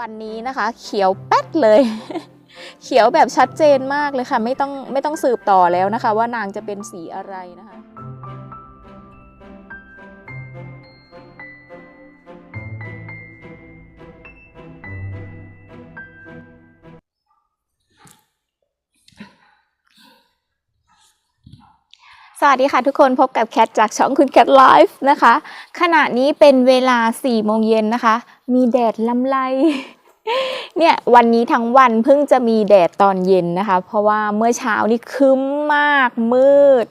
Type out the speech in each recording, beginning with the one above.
วันนี้นะคะ เขียวแป๊ดเลย เขียวแบบชัดเจนมากเลยค่ะ ไม่ต้องไม่ต้องสืบต่อแล้วนะคะ ว่านางจะเป็นสีอะไรนะคะสวัสดีค่ะทุกคนพบกับแคทจากช่องคุณแคทไลฟ์นะคะ ขณะนี้เป็นเวลา4โมงเย็นนะคะ มีแดดลำไร เนี่ยวันนี้ทั้งวันเพิ่งจะมีแดดตอนเย็นนะคะ เพราะว่าเมื่อเช้านี่คึ้มมากมืด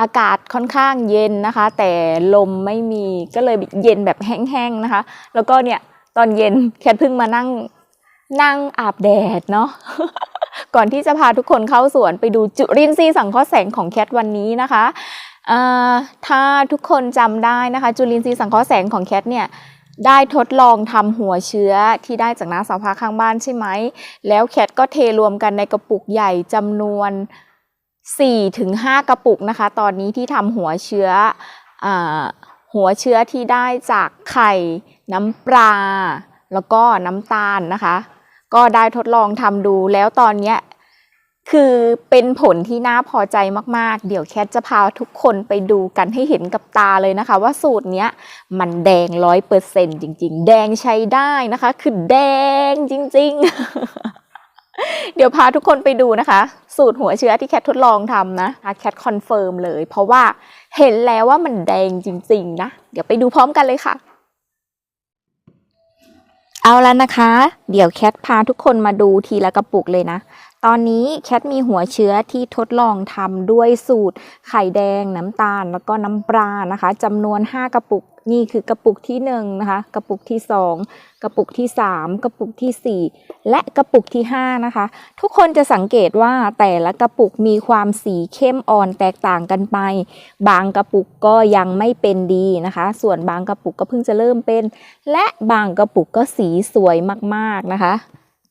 อากาศค่อนข้างเย็นนะคะ แต่ลมไม่มีก็เลยเย็นแบบแห้งๆนะคะ แล้วก็เนี่ยตอนเย็นแคทเพิ่งมานั่งนั่งอาบแดดเนาะก่อนที่จะพาทุกคนเข้าสวนไปดูจุรินทรีย์สังเคราะห์แสงของแคทวันนี้นะคะเออถ้าทุกคนจำได้นะคะ จุลินทรีย์สังเคราะห์แสงของแคทเนี่ย ได้ทดลองทำหัวเชื้อที่ได้จากน้าสาวพาข้างบ้านใช่ไหม แล้วแคทก็เทรวมกันในกระปุกใหญ่จำนวน4-5กระปุกนะคะ ตอนนี้ที่ทำหัวเชื้ออหัวเชื้อที่ได้จากไข่ น้ำปลา แล้วก็น้ำตาลนะคะ ก็ได้ทดลองทำดูแล้วตอนนี้ คือเป็นผลที่น่าพอใจมากๆ เดี๋ยวแคทจะพาทุกคนไปดูกันให้เห็นกับตาเลยนะคะ ว่าสูตรเนี้ยมันแดงร้อยเปอร์เซ็นจริง ๆ แดงใช้ได้นะคะ คือแดงจริง ๆเดี๋ยวพาทุกคนไปดูนะคะ สูตรหัวเชื้อที่แคททดลองทำนะแคทคอนเฟิร์มเลย เพราะว่าเห็นแล้วว่ามันแดงจริง ๆ นะ เดี๋ยวไปดูพร้อมกันเลยค่ะ เอาแล้วนะคะ เดี๋ยวแคทพาทุกคนมาดูทีละกระปุกเลยนะ ตอนนี้แคทมีหัวเชื้อที่ทดลองทำด้วยสูตรไข่แดงน้ำตาลแล้วก็น้ำปลานะคะจำนวน 5 กระปุกนี่คือกระปุกที่1นะคะกระปุกที่ 2 กระปุกที่ 3 กระปุกทีสี่ 4 และกระปุกที่5นะคะ ทุกคนจะสังเกตว่าแต่ละกระปุกมีความสีเข้มอ่อนแตกต่างกันไป บางกระปุกก็ยังไม่เป็นดีนะคะ ส่วนบางกระปุกก็เพิ่งจะเริ่มเป็น และบางกระปุกก็สีสวยมากๆนะคะ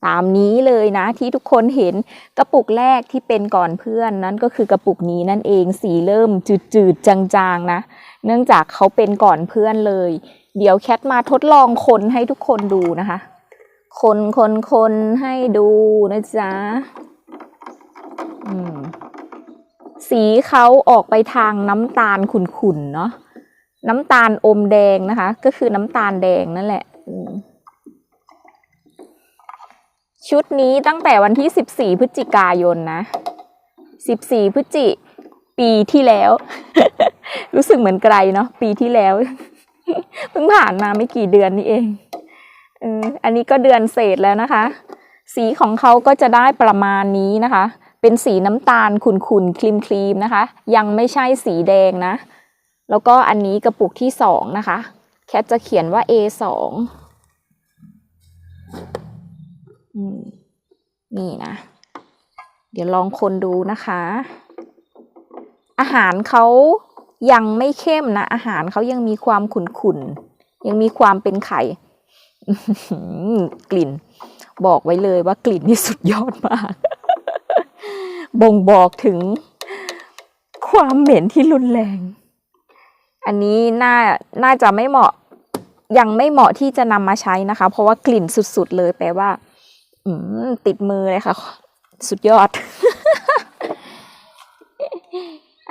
ตามนี้เลยนะที่ทุกคนเห็นกระปุกแรกที่เป็นก่อนเพื่อนนั้นก็คือกระปุกนี้นั่นเองสีเริ่มจืดๆจางๆนะ เนื่องจากเขาเป็นก่อนเพื่อนเลย เดี๋ยวแคทมาทดลองคนให้ทุกคนดูนะคะ คนคนคนให้ดูนะจ๊ะสีเขาออกไปทางน้ำตาลขุ่นๆเนาะน้ำตาลอมแดงนะคะ ก็คือน้ำตาลแดงนั่นแหละอืม ชุดนี้ตั้งแต่วันที่ 14 พฤศจิกายนนะ 14 พฤศจิปีที่แล้ว รู้สึกเหมือนไกลเนาะปีที่แล้วเพิ่งผ่านมาไม่กี่เดือนนี่เองเอออันนี้ก็เดือนเศษแล้วนะคะ สีของเขาก็จะได้ประมาณนี้นะคะ เป็นสีน้ำตาลขุ่นๆครีมๆนะคะ ยังไม่ใช่สีแดงนะ แล้วก็อันนี้กระปุกที่สองนะคะ แคทจะเขียนว่า A สอง นี่นะ เดี๋ยวลองคนดูนะคะ อาหารเขายังไม่เข้มนะ อาหารเขายังมีความขุ่นๆ ยังมีความเป็นไข่ กลิ่น บอกไว้เลยว่ากลิ่นนี่สุดยอดมาก บ่งบอกถึง ความเหม็นที่รุนแรง อันนี้น่า น่าจะไม่เหมาะ ยังไม่เหมาะที่จะนำมาใช้นะคะ เพราะว่ากลิ่นสุดๆเลยแปลว่า ติดมือเลยค่ะ สุดยอด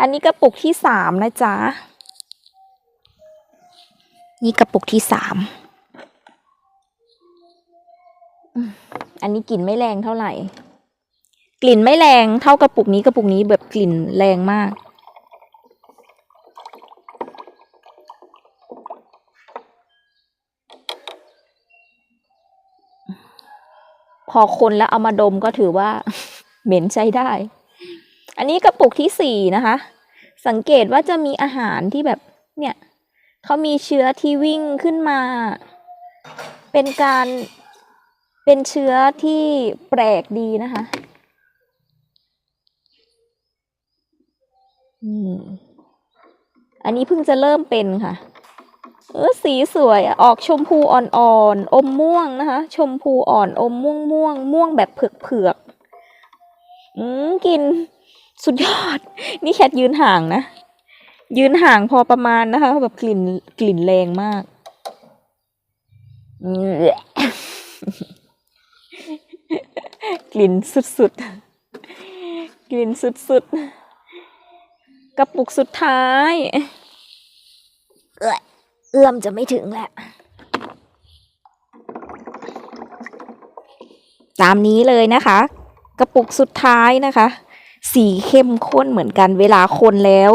อันนี้กระปุกที่สามนะจ๊ะ นี่กระปุกที่สามอืมอันนี้กลิ่นไม่แรงเท่าไหร่ กลิ่นไม่แรงเท่ากระปุกนี้กระปุกนี้แบบกลิ่นแรงมาก พอคนแล้วเอามาดมก็ถือว่า เหม็นใช้ได้ อันนี้กระปุกที่สี่นะคะ สังเกตว่าจะมีอาหารที่แบบเนี่ยเขามีเชื้อที่วิ่งขึ้นมา เป็นการเป็นเชื้อที่แปลกดีนะคะอืมอันนี้เพิ่งจะเริ่มเป็นค่ะ เออสีสวยออกชมพูอ่อนๆอมม่วงนะคะ ชมพูอ่อนอมม่วงม่วงม่วงแบบเผือกๆอืมกลินสุดยอด นี่แคทยืนห่างนะ ยืนห่างพอประมาณนะคะ แบบกลิ่นกลิ่นแรงมาก กลิ่นสุดๆ กลิ่นสุดๆ กระปุกสุดท้าย เอื้อมจะไม่ถึงแหละ ตามนี้เลยนะคะ กระปุกสุดท้ายนะคะ สีเข้มข้นเหมือนกันเวลาคนแล้ว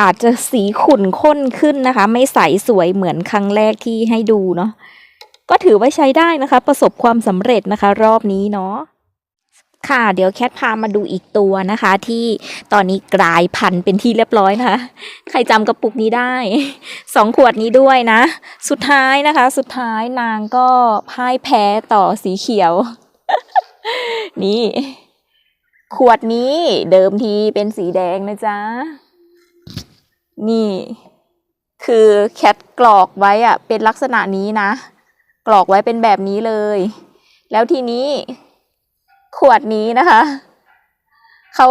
อาจจะสีขุ่นข้นขึ้นนะคะ ไม่ใสสวยเหมือนครั้งแรกที่ให้ดูเนาะก็ถือว่าใช้ได้นะคะ ประสบความสำเร็จนะคะ รอบนี้เนาะ ค่ะ เดี๋ยวแคทพามาดูอีกตัวนะคะ ที่ตอนนี้กลายพันธุ์เป็นที่เรียบร้อยนะคะ ใครจำกระปุกนี้ได้สองขวดนี้ด้วยนะ สุดท้ายนะคะ สุดท้ายนางก็พ่ายแพ้ต่อสีเขียว นี่ ขวดนี้เดิมทีเป็นสีแดงนะจ๊ะ นี่ คือแคทกรอกไว้อะเป็นลักษณะนี้นะ กรอกไว้เป็นแบบนี้เลย แล้วทีนี้ ขวดนี้นะคะเขา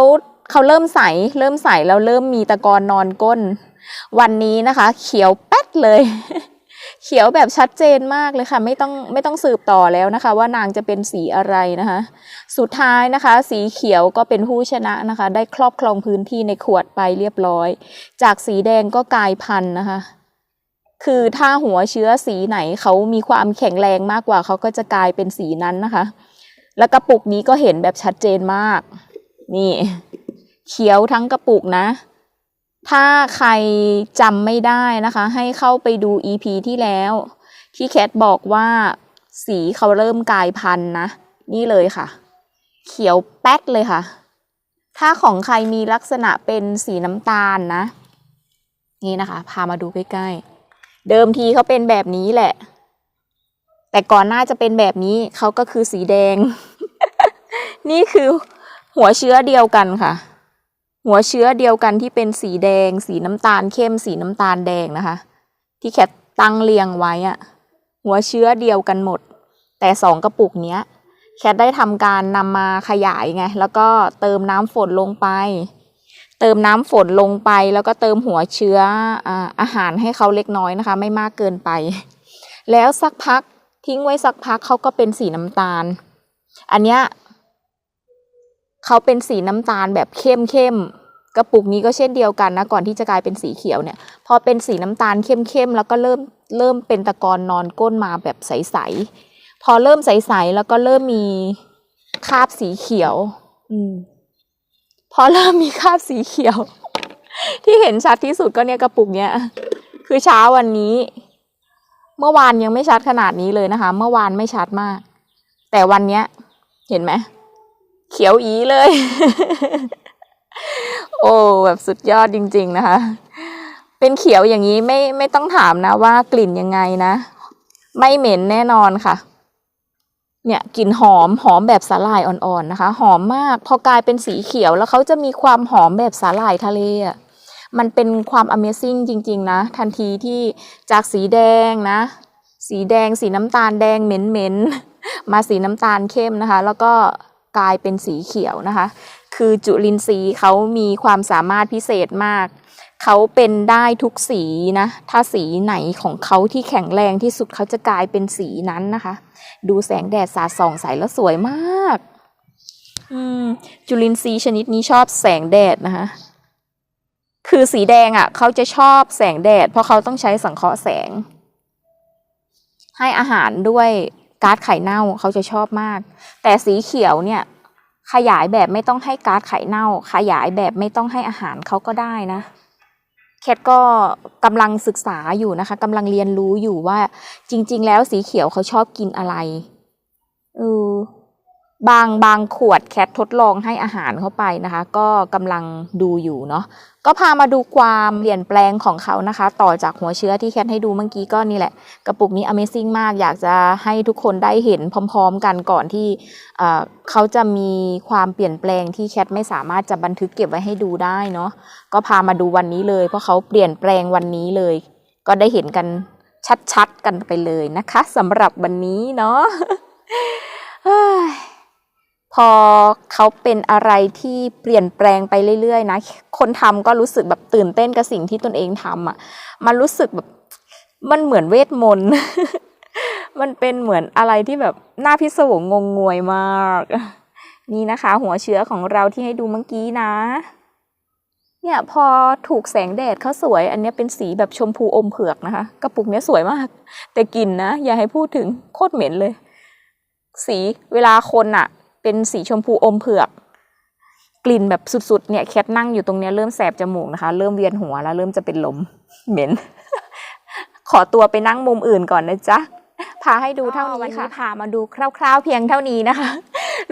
เขาเริ่มใส เริ่มใสแล้วเริ่มมีตะกอนนอนก้น วันนี้นะคะ เขียวแป๊ดเลย เขียวแบบชัดเจนมากเลยค่ะ ไม่ต้องไม่ต้องสืบต่อแล้วนะคะ ว่านางจะเป็นสีอะไรนะคะ สุดท้ายนะคะ สีเขียวก็เป็นผู้ชนะนะคะ ได้ครอบครองพื้นที่ในขวดไปเรียบร้อย จากสีแดงก็กลายพันธุ์นะคะ คือถ้าหัวเชื้อสีไหนเขามีความแข็งแรงมากกว่าเขาก็จะกลายเป็นสีนั้นนะคะ แล้วกระปุกนี้ก็เห็นแบบชัดเจนมาก นี่ เขียวทั้งกระปุกนะ ถ้าใครจำไม่ได้นะคะ ให้เข้าไปดู EP ที่แล้ว ที่แคทบอกว่าสีเขาเริ่มกลายพันธุ์นะ นี่เลยค่ะ เขียวแป๊ดเลยค่ะ ถ้าของใครมีลักษณะเป็นสีน้ำตาลนะ นี่นะคะ พามาดูใกล้ๆ เดิมทีเขาเป็นแบบนี้แหละ แต่ก่อนหน้าจะเป็นแบบนี้เขาก็คือสีแดง นี่คือหัวเชื้อเดียวกันค่ะ หัวเชื้อเดียวกันที่เป็นสีแดง สีน้ำตาลเข้ม สีน้ำตาลแดงนะคะ ที่แคทตั้งเรียงไว้อะหัวเชื้อเดียวกันหมด แต่สองกระปุกเนี้ยแคทได้ทำการนำมาขยายไง แล้วก็เติมน้ำฝนลงไป เติมน้ำฝนลงไป แล้วก็เติมหัวเชื้ออาอาหารให้เขาเล็กน้อยนะคะ ไม่มากเกินไป แล้วสักพัก ทิ้งไว้สักพักเขาก็เป็นสีน้ำตาล อันเนี้ยเขาเป็นสีน้ำตาลแบบเข้มเข้มๆกระปุกนี้ก็เช่นเดียวกันนะก่อนที่จะกลายเป็นสีเขียวเนี่ย พอเป็นสีน้ำตาลเข้มเข้มๆแล้วก็เริ่มเริ่มเป็นตะกอนนอนก้นมาแบบใสๆพอเริ่มใสๆแล้วก็เริ่มมีคราบสีเขียว อืมพอเริ่มมีคราบสีเขียว ที่เห็นชัดที่สุดก็เนี่ยกระปุกเนี้ยคือเช้าวันนี้ เมื่อวานยังไม่ชัดขนาดนี้เลยนะคะ เมื่อวานไม่ชัดมาก แต่วันเนี้ย เห็นไหมเขียวอีเลย โอ้แบบสุดยอดจริง ๆ นะคะ เป็นเขียวอย่างนี้ไม่ไม่ต้องถามนะว่ากลิ่นยังไงนะ ไม่เหม็นแน่นอนค่ะ เนี่ยกลิ่นหอมหอมแบบสาหร่ายอ่อนๆนะคะ หอมมาก พอกลายเป็นสีเขียวแล้วเขาจะมีความหอมแบบสาหร่ายทะเลอะ มันเป็นความ Amazing จริง ๆ นะ ทันทีที่จากสีแดงนะ สีแดงสีน้ำตาลแดงเหม็นๆ มาสีน้ำตาลเข้มนะคะ แล้วก็กลายเป็นสีเขียวนะคะ คือจุลินทรีย์เขามีความสามารถพิเศษมาก เขาเป็นได้ทุกสีนะ ถ้าสีไหนของเขาที่แข็งแรงที่สุดเขาจะกลายเป็นสีนั้นนะคะ ดูแสงแดดสาดส่องใสแล้วสวยมากอืมจุลินทรีย์ชนิดนี้ชอบแสงแดดนะคะ คือสีแดงอะ่ะเขาจะชอบแสงแดด เพราะเขาต้องใช้สังเคราะห์แสง ให้อาหารด้วยก๊าซไข่เน่าเขาจะชอบมาก แต่สีเขียวเนี่ย ขยายแบบไม่ต้องให้ก๊าซไข่เน่า ขยายแบบไม่ต้องให้อาหารเขาก็ได้นะแคทก็กำลังศึกษาอยู่นะคะกำลังเรียนรู้อยู่ว่าจริง ๆ แล้วสีเขียวเขาชอบกินอะไร บางบางขวดแคททดลองให้อาหารเข้าไปนะคะ ก็กำลังดูอยู่เนาะก็พามาดูความเปลี่ยนแปลงของเขานะคะ ต่อจากหัวเชื้อที่แคทให้ดูเมื่อกี้ก็นี่แหละ กระปุกนี้ Amazing มาก อยากจะให้ทุกคนได้เห็นพร้อม ๆ กันก่อนที่เขาจะมีความเปลี่ยนแปลงที่แคทไม่สามารถจะบันทึกเก็บไว้ให้ดูได้เนาะก็พามาดูวันนี้เลย เพราะเขาเปลี่ยนแปลงวันนี้เลย ก็ได้เห็นกันชัดๆกันไปเลยนะคะสำหรับวันนี้เนาะ พอเขาเป็นอะไรที่เปลี่ยนแปลงไปเรื่อยๆ นะ คนทำก็รู้สึกแบบตื่นเต้นกับสิ่งที่ตนเองทำอะ มันรู้สึกแบบมันเหมือนเวทมนต์มันเป็นเหมือนอะไรที่แบบน่าพิศวงงงงวยมาก นี่นะคะ หัวเชื้อของเราที่ให้ดูเมื่อกี้นะ เนี่ยพอถูกแสงแดดเขาสวย อันนี้เป็นสีแบบชมพูอมเผือกนะคะ กระปุกเนี้ยสวยมาก แต่กลิ่นนะ อย่าให้พูดถึงโคตรเหม็นเลย สีเวลาคนอะ เป็นสีชมพูอมเผือก กลิ่นแบบสุดๆเนี่ยแคทนั่งอยู่ตรงเนี้ยเริ่มแสบจมูกนะคะ เริ่มเวียนหัวแล้วเริ่มจะเป็นลมเหม็น ขอตัวไปนั่งมุมอื่นก่อนนะจ๊ะพาให้ดูเท่านี้ค่ะพามาดูคร่าว ๆ เพียงเท่านี้นะคะ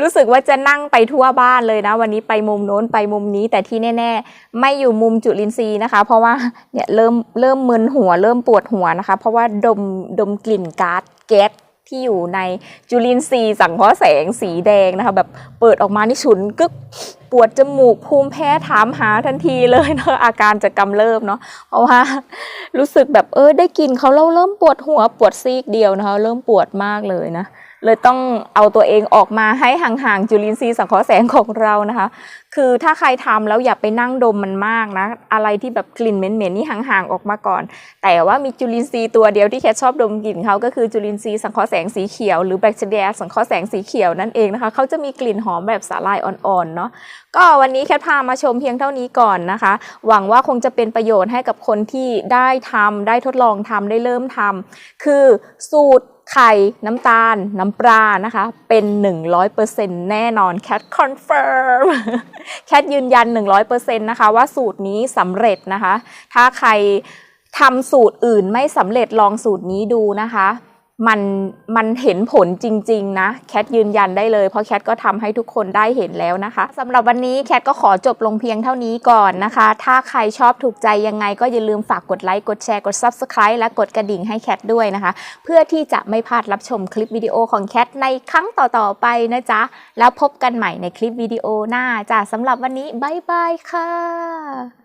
รู้สึกว่าจะนั่งไปทั่วบ้านเลยนะ วันนี้ไปมุมโน้นไปมุมนี้แต่ที่แน่ ๆ ไม่อยู่มุมจุลินทรีย์นะคะ เพราะว่าเนี่ยเริ่มเริ่มมึนหัวเริ่มปวดหัวนะคะ เพราะว่าดมดมกลิ่นก๊าซแก๊ส ที่อยู่ในจุลินทรีย์สังเคราะห์แสงสีแดงนะคะ แบบเปิดออกมานี่ฉุนกึกปวดจมูกภูมิแพ้ถามหาทันทีเลยเนาะอาการจะกำเริบเนาะเพราะว่ารู้สึกแบบเออได้กินเขาเราเริ่มปวดหัวปวดซีกเดียวนะคะ เริ่มปวดมากเลยนะ เลยต้องเอาตัวเองออกมาให้ห่างๆจุลินทรีย์สังเคราะห์แสงของเรานะคะ คือถ้าใครทำแล้วอย่าไปนั่งดมมันมากนะ อะไรที่แบบกลิ่นเหม็นๆนี่ห่างๆออกมาก่อน แต่ว่ามีจุลินทรีย์ตัวเดียวที่แคทชอบดมกลิ่นเขาก็คือจุลินทรีย์สังเคราะห์แสงสีเขียวหรือแบคทีเรียสังเคราะห์แสงสีเขียวนั่นเองนะคะเขาจะมีกลิ่นหอมแบบสาลายอ่อนๆเนาะก็วันนี้แคทพามาชมเพียงเท่านี้ก่อนนะคะ หวังว่าคงจะเป็นประโยชน์ให้กับคนที่ได้ทำได้ทดลองทำได้เริ่มทำคือสูตร ไข่ น้ำตาล น้ำปลานะคะ เป็น 100%แน่นอนแคทคอนเฟิร์มแคทยืนยัน 100%นะคะว่าสูตรนี้สำเร็จนะคะ ถ้าใครทำสูตรอื่นไม่สำเร็จลองสูตรนี้ดูนะคะ มันมันเห็นผลจริง ๆ นะ แคทยืนยันได้เลย เพราะแคทก็ทำให้ทุกคนได้เห็นแล้วนะคะสำหรับวันนี้แคทก็ขอจบลงเพียงเท่านี้ก่อนนะคะ ถ้าใครชอบถูกใจยังไงก็อย่าลืมฝากกดไลค์กดแชร์กด Subscribe และกดกระดิ่งให้แคทด้วยนะคะ เพื่อที่จะไม่พลาดรับชมคลิปวิดีโอของแคทในครั้งต่อๆไปนะจ๊ะ แล้วพบกันใหม่ในคลิปวิดีโอหน้าจ้ะสำหรับวันนี้บ๊ายบายค่ะ